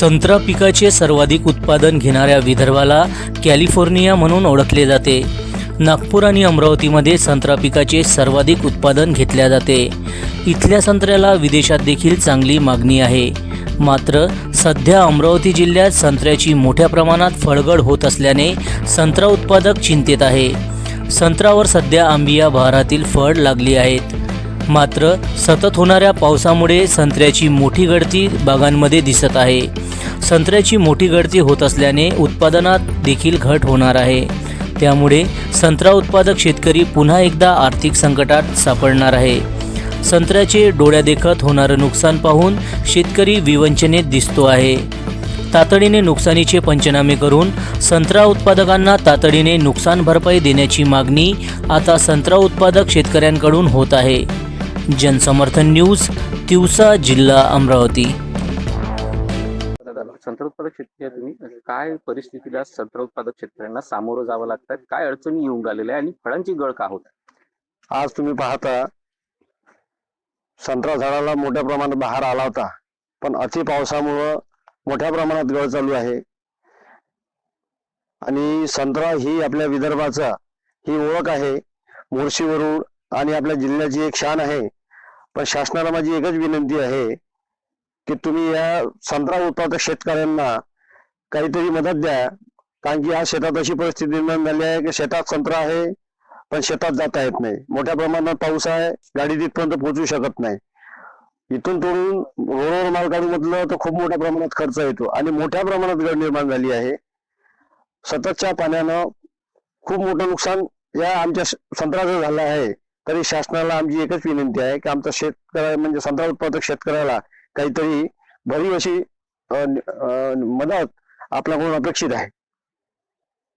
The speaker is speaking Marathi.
संत्रा पिकाचे सर्वाधिक उत्पादन घेणाऱ्या विदर्भाला कॅलिफोर्निया म्हणून ओळखले जाते. नागपूर आणि अमरावतीमध्ये संत्रा पिकाचे सर्वाधिक उत्पादन घेतल्या जाते. इथल्या संत्र्याला विदेशात देखील चांगली मागणी आहे. मात्र सध्या अमरावती जिल्ह्यात संत्र्याची मोठ्या प्रमाणात फळगड होत असल्याने संत्रा उत्पादक चिंतेत आहे. संत्र्यावर सध्या आंबिया बहारातील फळ लागली आहेत. मात्र सतत होणाऱ्या पावसामुळे संत्र्याची मोठी गळती बागांमध्ये दिसत आहे. संत्र्याची मोठी गळती होत असल्याने उत्पादनात देखील घट होणार आहे. त्यामुळे संत्रा उत्पादक शेतकरी पुन्हा एकदा आर्थिक संकटात सापडणार आहे. संत्र्याचे डोळ्यादेखत होणारं नुकसान पाहून शेतकरी विवंचनेत दिसतो आहे. तातडीने नुकसानीचे पंचनामे करून संत्रा उत्पादकांना तातडीने नुकसान भरपाई देण्याची मागणी आता संत्रा उत्पादक शेतकऱ्यांकडून होत आहे. जनसमर्थन न्यूज तिवसा जिल्हा अमरावती. संत्रा उत्पादक शेतकरी तुम्ही काय परिस्थितीला संत्रा उत्पादक शेतकऱ्यांना सामोरं जावं लागतात काय अडचणी येऊन राहिलेल्या आहे आणि फळांची गळ का होत आज तुम्ही पाहता संत्रा झाडाला मोठ्या प्रमाणात बहार आला होता पण अति पावसामुळं मोठ्या प्रमाणात गळ चालू आहे. आणि संत्रा ही आपल्या विदर्भाचा ही ओळख आहे मोर्शीवरून आणि आपल्या जिल्ह्याची एक शान आहे. पण शासनाला माझी एकच विनंती आहे की तुम्ही या संत्रा उत्पादक शेतकऱ्यांना काहीतरी मदत द्या. कारण की आज शेतात अशी परिस्थिती निर्माण झाली आहे की शेतात संत्रा आहे पण शेतात जाता येत नाही. मोठ्या प्रमाणात पाऊस आहे गाडी तिथपर्यंत पोहोचू शकत नाही. इथून तोडून रोडवर माल काढू म्हटलं तर खूप मोठ्या प्रमाणात खर्च येतो. आणि मोठ्या प्रमाणात गड निर्माण झाली आहे. सततच्या पाण्यानं खूप मोठं नुकसान या आमच्या श- संत्र्याचं झालं आहे. तरी शासनाला आमची एकच विनंती आहे की आमचा शेतकऱ्या म्हणजे संत्रा उत्पादक शेतकऱ्याला काहीतरी भरीव अशी मदत आपल्याकडून अपेक्षित आहे.